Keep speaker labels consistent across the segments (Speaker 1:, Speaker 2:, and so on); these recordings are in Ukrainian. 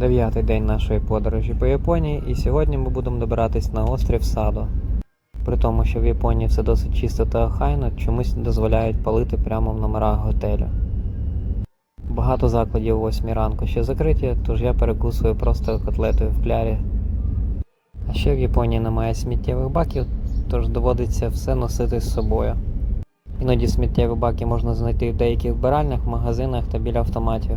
Speaker 1: Дев'ятий день нашої подорожі по Японії, і сьогодні ми будемо добиратись на острів Садо. При тому, що в Японії все досить чисто та охайно, чомусь дозволяють палити прямо в номерах готелю. Багато закладів о 8 ранку ще закриті, тож я перекусую просто котлетою в клярі. А ще в Японії немає сміттєвих баків, тож доводиться все носити з собою. Іноді сміттєві баки можна знайти в деяких вбиральнях, магазинах та біля автоматів.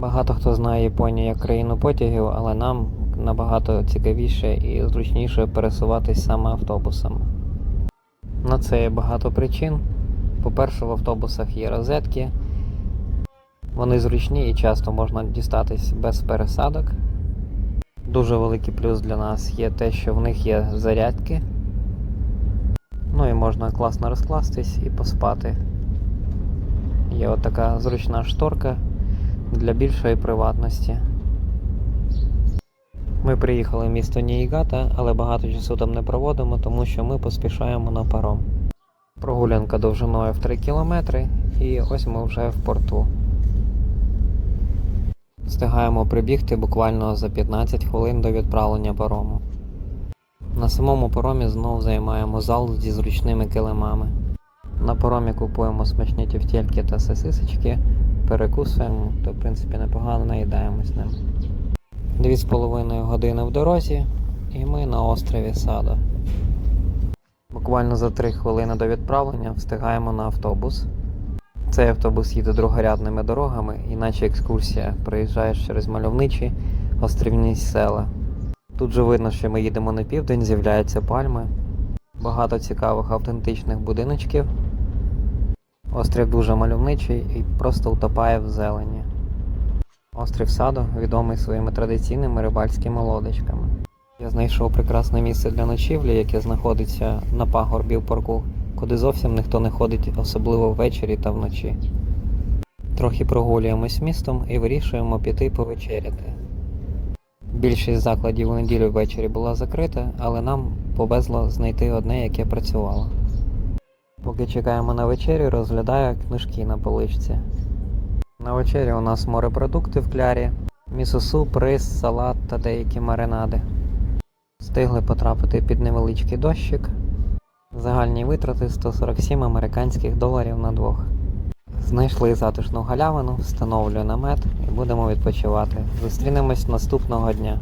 Speaker 1: Багато хто знає Японію як країну потягів, але нам набагато цікавіше і зручніше пересуватись саме автобусами. На це є багато причин. По-перше, в автобусах є розетки, вони зручні і часто можна дістатись без пересадок. Дуже великий плюс для нас є те, що в них є зарядки. Ну і можна класно розкластись і поспати. Є от така зручна шторка для більшої приватності. Ми приїхали в місто Ніїгата, але багато часу там не проводимо, тому що ми поспішаємо на паром. Прогулянка довжиною в 3 кілометри, і ось ми вже в порту. Встигаємо прибігти буквально за 15 хвилин до відправлення парому. На самому паромі знову займаємо зал зі зручними килимами. На паромі купуємо смачні тівтєльки та сосисочки, перекусуємо, то в принципі непогано наїдаємось ним. Дві з половиною години в дорозі, і ми на острові Садо. Буквально за 3 хвилини до відправлення встигаємо на автобус. Цей автобус їде другорядними дорогами, іначе екскурсія. Приїжджаєш через мальовничі острівні села. Тут же видно, що ми їдемо на південь, з'являються пальми, багато цікавих автентичних будиночків. Острів дуже мальовничий і просто утопає в зелені. Острів Садо відомий своїми традиційними рибальськими лодочками. Я знайшов прекрасне місце для ночівлі, яке знаходиться на пагорбі в парку, куди зовсім ніхто не ходить, особливо ввечері та вночі. Трохи прогулюємось містом і вирішуємо піти повечеряти. Більшість закладів у неділю ввечері була закрита, але нам повезло знайти одне, яке працювало. Поки чекаємо на вечерю, розглядаю книжки на поличці. На вечері у нас морепродукти в клярі, місосуп, рис, салат та деякі маринади. Встигли потрапити під невеличкий дощик. Загальні витрати 147 американських доларів на двох. Знайшли затишну галявину, встановлюю намет і будемо відпочивати. Зустрінемось наступного дня.